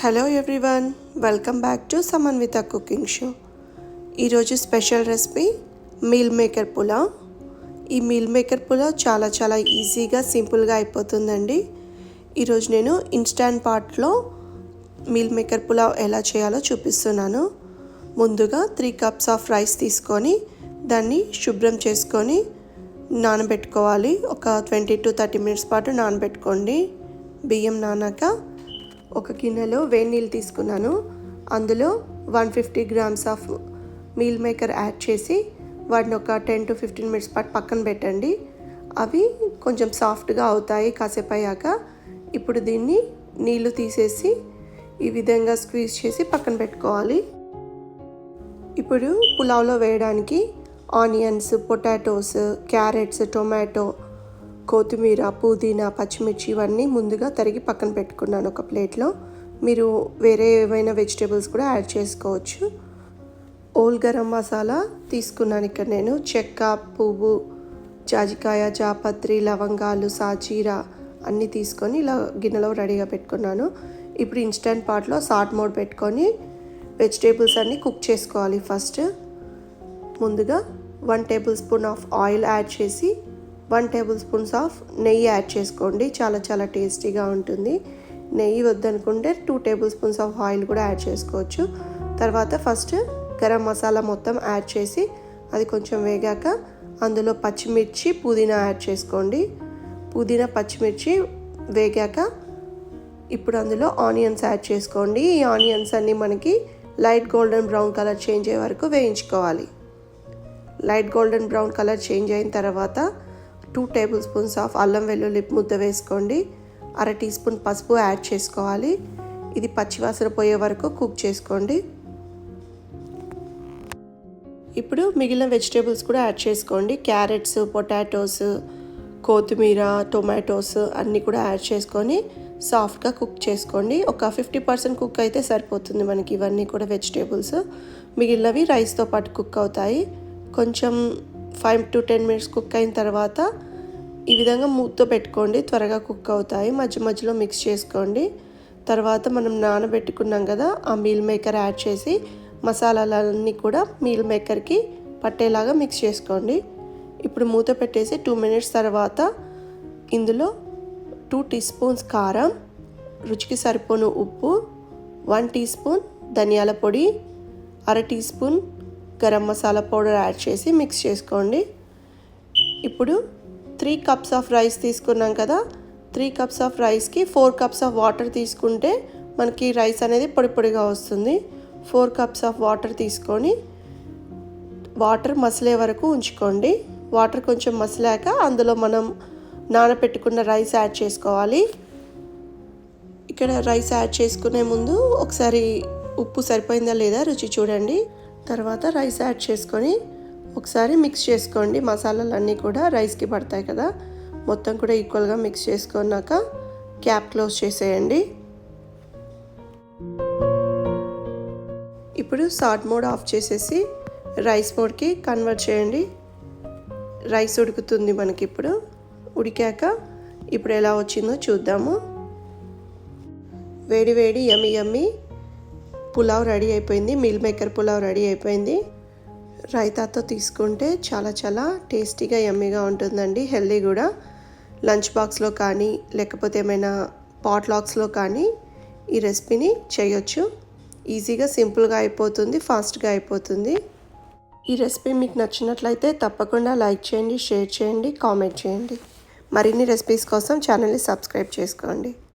Hello everyone welcome back to Samanvitha cooking show ఈరోజు special recipe meal maker pulao ఈ meal maker pulao చాలా చాలా ఈజీగా సింపుల్గా అయిపోతుందండి. ఈరోజు నేను ఇన్స్టాంట్ పాట్లో మీల్ మేకర్ పులావ్ ఎలా చేయాలో చూపిస్తున్నాను. ముందుగా త్రీ కప్స్ ఆఫ్ రైస్ తీసుకొని దాన్ని శుభ్రం చేసుకొని నానబెట్టుకోవాలి. ఒక ట్వంటీ టు థర్టీ మినిట్స్ పాటు నానబెట్టుకోండి. బియ్యం నానాక ఒక గిన్నెలో వేడి నీళ్ళు తీసుకున్నాను. అందులో one fifty grams of meal maker add చేసి వాటిని ఒక టెన్ టు ఫిఫ్టీన్ మినిట్స్ పాటు పక్కన పెట్టండి. అవి కొంచెం సాఫ్ట్గా అవుతాయి కాసేపు అయ్యాక. ఇప్పుడు దీన్ని నీళ్ళు తీసేసి ఈ విధంగా స్క్వీజ్ చేసి పక్కన పెట్టుకోవాలి. ఇప్పుడు పులావ్లో వేయడానికి ఆనియన్స్ పొటాటోస్ క్యారెట్స్ టొమాటో కొత్తిమీర పుదీనా పచ్చిమిర్చి ఇవన్నీ ముందుగా తరిగి పక్కన పెట్టుకున్నాను ఒక ప్లేట్లో. మీరు వేరే ఏవైనా వెజిటేబుల్స్ కూడా యాడ్ చేసుకోవచ్చు. ఓల్ గరం మసాలా తీసుకున్నాను ఇక్కడ నేను. చెక్క పువ్వు జాజికాయ జాపత్రి లవంగాలు సాజీరా అన్నీ తీసుకొని ఇలా గిన్నెలో రెడీగా పెట్టుకున్నాను. ఇప్పుడు ఇన్స్టెంట్ పాట్లో సాట్ మోడ్ పెట్టుకొని వెజిటేబుల్స్ అన్నీ కుక్ చేసుకోవాలి ఫస్ట్ ముందుగా one tablespoon of oil add చేసి వన్ టేబుల్ స్పూన్స్ ఆఫ్ నెయ్యి యాడ్ చేసుకోండి. చాలా చాలా టేస్టీగా ఉంటుంది. నెయ్యి వద్దనుకుంటే two tablespoons of oil కూడా యాడ్ చేసుకోవచ్చు. తర్వాత ఫస్ట్ గరం మసాలా మొత్తం యాడ్ చేసి అది కొంచెం వేగాక అందులో పచ్చిమిర్చి పుదీనా యాడ్ చేసుకోండి. పుదీనా పచ్చిమిర్చి వేగాక ఇప్పుడు అందులో ఆనియన్స్ యాడ్ చేసుకోండి. ఈ ఆనియన్స్ అన్నీ మనకి light golden brown colour change అయ్యే వరకు వేయించుకోవాలి. Light golden brown colour change అయిన తర్వాత టూ టేబుల్ స్పూన్స్ ఆఫ్ అల్లం వెల్లుల్లి ముద్ద వేసుకోండి. అర టీ స్పూన్ పసుపు యాడ్ చేసుకోవాలి. ఇది పచ్చివాసన పోయే వరకు కుక్ చేసుకోండి. ఇప్పుడు మిగిలిన వెజిటేబుల్స్ కూడా యాడ్ చేసుకోండి. క్యారెట్స్ పొటాటోస్ కొత్తిమీర టొమాటోస్ అన్నీ కూడా యాడ్ చేసుకొని సాఫ్ట్గా కుక్ చేసుకోండి. ఒక ఫిఫ్టీ పర్సెంట్ కుక్ అయితే సరిపోతుంది మనకి ఇవన్నీ కూడా వెజిటేబుల్స్. మిగిలినవి రైస్తో పాటు కుక్ అవుతాయి. కొంచెం five to ten minutes cook అయిన తర్వాత ఈ విధంగా మూతతో పెట్టుకోండి. త్వరగా కుక్ అవుతాయి. మధ్య మధ్యలో మిక్స్ చేసుకోండి. తర్వాత మనం నానబెట్టుకున్నాం కదా ఆ మీల్ మేకర్ యాడ్ చేసి మసాలాలన్నీ కూడా మీల్ మేకర్కి పట్టేలాగా మిక్స్ చేసుకోండి. ఇప్పుడు మూత పెట్టేసి టూ మినిట్స్ తర్వాత ఇందులో టూ టీ స్పూన్స్ కారం రుచికి సరిపోను ఉప్పు వన్ టీ స్పూన్ ధనియాల పొడి అర teaspoon garam masala powder add చేసి మిక్స్ చేసుకోండి. ఇప్పుడు త్రీ కప్స్ ఆఫ్ రైస్ తీసుకున్నాం కదా త్రీ కప్స్ ఆఫ్ రైస్కి ఫోర్ కప్స్ ఆఫ్ వాటర్ తీసుకుంటే మనకి రైస్ అనేది పొడి పొడిగా వస్తుంది. ఫోర్ కప్స్ ఆఫ్ వాటర్ తీసుకొని వాటర్ మసిలే వరకు ఉంచుకోండి. వాటర్ కొంచెం మసిలాక అందులో మనం నానబెట్టుకున్న రైస్ యాడ్ చేసుకోవాలి. ఇక్కడ రైస్ యాడ్ చేసుకునే ముందు ఒకసారి ఉప్పు సరిపోయిందా లేదా రుచి చూడండి. తర్వాత రైస్ యాడ్ చేసుకొని ఒకసారి మిక్స్ చేసుకోండి. మసాలాలన్నీ కూడా రైస్కి పడతాయి కదా. మొత్తం కూడా ఈక్వల్గా మిక్స్ చేసుకున్నాక క్యాప్ క్లోజ్ చేసేయండి. ఇప్పుడు సాట్ మోడ్ ఆఫ్ చేసేసి రైస్ మోడ్కి కన్వర్ట్ చేయండి. రైస్ ఉడుకుతుంది మనకి ఇప్పుడు. ఉడికాక ఇప్పుడు ఎలా వచ్చిందో చూద్దాము. వేడి వేడి యమ్మి యమ్మి పులావ్ రెడీ అయిపోయింది. మిల్ మేకర్ పులావ్ రెడీ అయిపోయింది. రైతాతో తీసుకుంటే చాలా చాలా టేస్టీగా యమ్మీగా ఉంటుందండి. హెల్దీ కూడా. లంచ్ బాక్స్లో కానీ లేకపోతే ఏమైనా పాట్ లాక్స్లో కానీ ఈ రెసిపీని చేయొచ్చు. ఈజీగా సింపుల్గా అయిపోతుంది ఫాస్ట్గా అయిపోతుంది. ఈ రెసిపీ మీకు నచ్చినట్లయితే తప్పకుండా లైక్ చేయండి షేర్ చేయండి కామెంట్ చేయండి. మరిన్ని రెసిపీస్ కోసం ఛానల్ని సబ్స్క్రైబ్ చేసుకోండి.